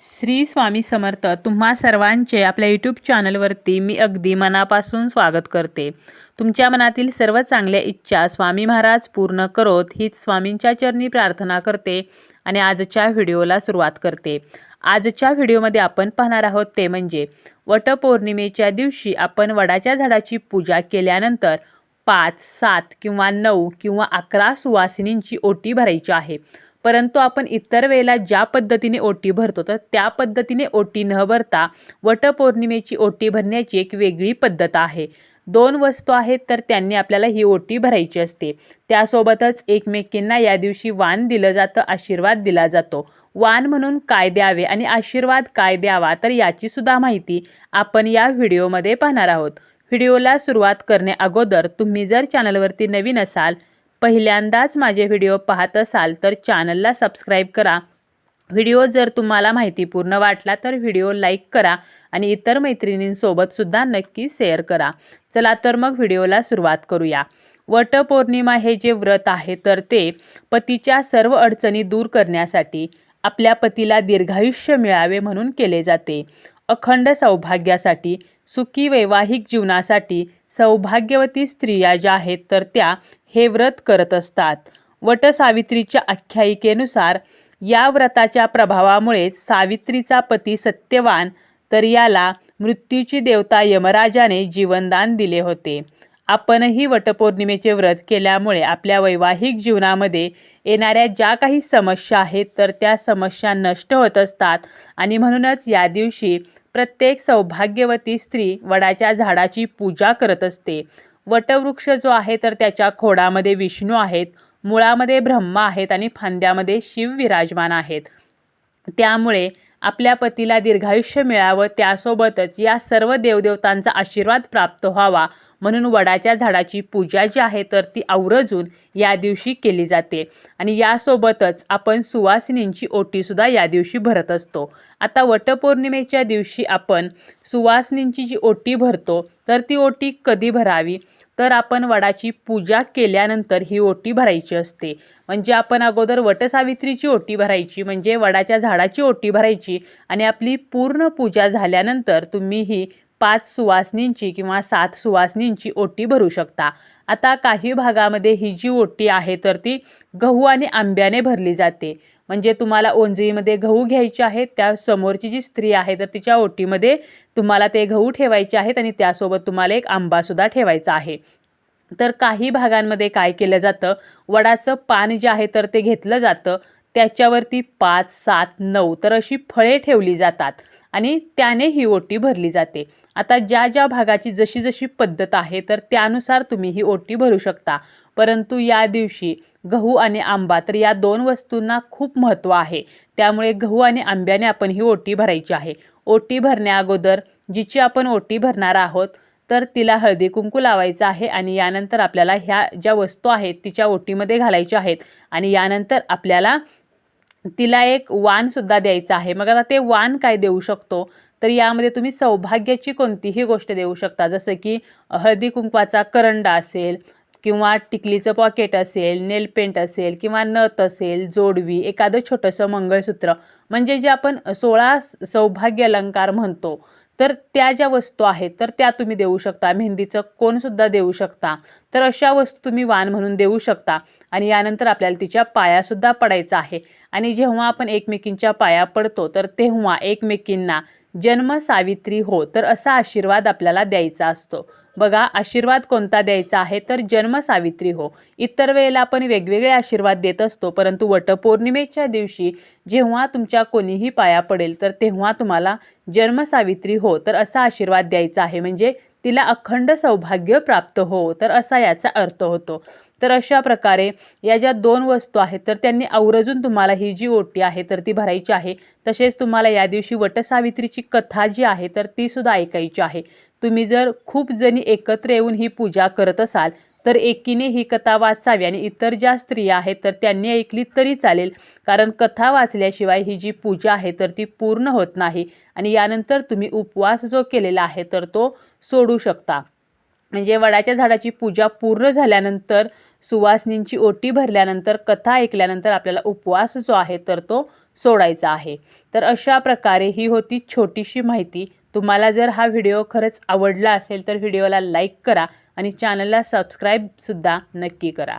श्री स्वामी समर्थ तुम्हा सर्वांचे आपल्या यूट्यूब चॅनलवरती मी अगदी मनापासून स्वागत करते. तुमच्या मनातील सर्व चांगल्या इच्छा स्वामी महाराज पूर्ण करोत हीच स्वामींच्या चरणी प्रार्थना करते आणि आजच्या व्हिडिओला सुरुवात करते. आजच्या व्हिडिओमध्ये आपण पाहणार आहोत ते म्हणजे वटपौर्णिमेच्या दिवशी आपण वडाच्या झाडाची पूजा केल्यानंतर पाच सात किंवा नऊ किंवा अकरा सुवासिनींची ओटी भरायची आहे. परंतु आपण इतर वेळेला ज्या पद्धतीने ओटी भरतो तर त्या पद्धतीने ओटी न भरता वटपौर्णिमेची ओटी भरण्याची एक वेगळी पद्धत आहे. दोन वस्तू आहेत तर त्यांनी आपल्याला ही ओटी भरायची असते. त्यासोबतच एकमेकींना या दिवशी वाण दिलं जातं आशीर्वाद दिला जातो. वाण म्हणून काय द्यावे आणि आशीर्वाद काय द्यावा तर याची सुद्धा माहिती आपण या व्हिडिओमध्ये पाहणार आहोत. व्हिडिओला सुरुवात करणे अगोदर तुम्ही जर चॅनलवरती नवीन असाल पहिल्यांदाच माझे व्हिडिओ पाहत असाल तर चॅनलला सबस्क्राईब करा. व्हिडिओ जर तुम्हाला माहितीपूर्ण वाटला तर व्हिडिओ लाईक करा आणि इतर मैत्रिणींसोबतसुद्धा नक्की शेअर करा. चला तर मग व्हिडिओला सुरुवात करूया. वटपौर्णिमा हे जे व्रत आहे तर ते पतीच्या सर्व अडचणी दूर करण्यासाठी आपल्या पतीला दीर्घायुष्य मिळावे म्हणून केले जाते. अखंड सौभाग्यासाठी सुखी वैवाहिक जीवनासाठी सौभाग्यवती स्त्रिया ज्या आहेत तर त्या हे व्रत करत असतात. वटसावित्रीच्या आख्यायिकेनुसार या व्रताच्या प्रभावामुळेच सावित्रीचा पती सत्यवान तर याला मृत्यूची देवता यमराजाने जीवनदान दिले होते. आपणही वटपौर्णिमेचे व्रत केल्यामुळे आपल्या वैवाहिक जीवनामध्ये येणाऱ्या ज्या काही समस्या आहेत तर त्या समस्या नष्ट होत असतात. आणि म्हणूनच या दिवशी प्रत्येक सौभाग्यवती स्त्री वडाच्या झाडाची पूजा करत असते. वटवृक्ष जो आहे तर त्याच्या खोडामध्ये विष्णू आहेत मुळामध्ये ब्रह्मा आहेत आणि फांद्यामध्ये शिव विराजमान आहेत. त्यामुळे आपल्या पतीला दीर्घायुष्य मिळावं त्यासोबतच या सर्व देवदेवतांचा आशीर्वाद प्राप्त व्हावा म्हणून वडाच्या झाडाची पूजा जी आहे तर ती आवर्जून या दिवशी केली जाते. आणि यासोबतच आपण सुवासिनींची ओटीसुद्धा या दिवशी भरत असतो. आता वटपौर्णिमेच्या दिवशी आपण सुवासिनींची जी ओटी भरतो तर ती ओटी कधी भरावी? तर आपण वडाची पूजा केल्यानंतर ही ओटी भरायची असते. म्हणजे आपण अगोदर वटसावित्रीची ओटी भरायची म्हणजे वडाच्या झाडाची ओटी भरायची आणि आपली पूर्ण पूजा झाल्यानंतर तुम्ही ही पाच सुवासनींची किंवा सात सुवासनींची ओटी भरू शकता. आता काही भागामध्ये ही जी ओटी आहे तर ती गहू आणि आंब्याने भरली जाते. म्हणजे तुम्हाला ओंजळीमध्ये गहू घ्यायचे आहेत त्या समोरची जी स्त्री आहे तर तिच्या ओटीमध्ये तुम्हाला ते गहू ठेवायचे आहेत आणि त्यासोबत तुम्हाला एक आंबासुद्धा ठेवायचा आहे. तर काही भागांमध्ये काय केलं जातं? वडाचं पान जे आहे तर ते घेतलं जातं. त्याच्यावरती पाच सात नऊ तर अशी फळे ठेवली जातात. आणि त्याने ही ओटी भरली जाते. आता ज्या ज्या भागाची जशी जशी पद्धत आहे तर त्यानुसार तुम्ही ही ओटी भरू शकता. परंतु या दिवशी गहू आणि आंबा तर या दोन वस्तूंना खूप महत्त्व आहे. त्यामुळे गहू आणि आंब्याने आपण ही ओटी भरायची आहे. ओटी भरण्या अगोदर जिची आपण ओटी भरणार आहोत तर तिला हळदी कुंकू लावायचं आहे आणि यानंतर आपल्याला ह्या ज्या वस्तू आहेत तिच्या ओटीमध्ये घालायच्या आहेत. आणि यानंतर आपल्याला तिला एक वानसुद्धा द्यायचं आहे. मग आता ते वान काय देऊ शकतो? तर यामध्ये तुम्ही सौभाग्याची कोणतीही गोष्ट देऊ शकता. जसं की हळदी कुंकवाचा करंडा असेल किंवा टिकलीचं पॉकेट असेल नेल पेंट असेल किंवा नथ असेल जोडवी एखादं छोटंसं मंगळसूत्र. म्हणजे जे आपण सोळा सौभाग्य अलंकार म्हणतो तर त्या ज्या वस्तू आहेत तर त्या तुम्ही देऊ शकता. मेहंदीचं कोणसुद्धा देऊ शकता. तर अशा वस्तू तुम्ही वाण म्हणून देऊ शकता. आणि यानंतर आपल्याला तिच्या पायासुद्धा पडायचा आहे. आणि जेव्हा आपण एकमेकींच्या पाया पडतो तर तेव्हा एकमेकींना जन्म सावित्री हो तर असा आशीर्वाद आपल्याला द्यायचा असतो. बघा आशीर्वाद कोणता द्यायचा आहे? तर जन्म सावित्री हो. इतर वेळेला आपण वेगवेगळे आशीर्वाद देत असतो परंतु वटपौर्णिमेच्या दिवशी जेव्हा तुमच्या कोणीही पाया पडेल तर तेव्हा तुम्हाला जन्म सावित्री हो. तर असा आशीर्वाद द्यायचा आहे. म्हणजे तिला अखंड सौभाग्य प्राप्त हो तर असा याचा अर्थ होतो. तर अशा प्रकारे या ज्या दोन वस्तू आहेत तर त्यांनी आवर्जून तुम्हाला ही जी ओटी आहे तर ती भरायची आहे. तसेच तुम्हाला या दिवशी वटसावित्रीची कथा जी आहे तर तीसुद्धा ऐकायची आहे. तुम्ही जर खूप जणी एकत्र येऊन ही पूजा करत असाल तर एकीने ही कथा वाचावी आणि इतर ज्या स्त्रिया आहेत तर त्यांनी ऐकली तरी चालेल. कारण कथा वाचल्याशिवाय ही जी पूजा आहे तर ती पूर्ण होत नाही. आणि यानंतर तुम्ही उपवास जो केलेला आहे तर तो सोडू शकता. म्हणजे वडाच्या झाडाची पूजा पूर्ण झाल्यानंतर सुवासनींची ओटी भरल्यानंतर कथा ऐकल्यानंतर आपल्याला उपवास जो आहे तर तो सोडायचा आहे. तर अशा प्रकारे ही होती छोटीशी माहिती. तुम्हाला जर हा व्हिडिओ खरंच आवडला असेल तर व्हिडिओला लाईक करा आणि चॅनलला सबस्क्राईबसुद्धा नक्की करा.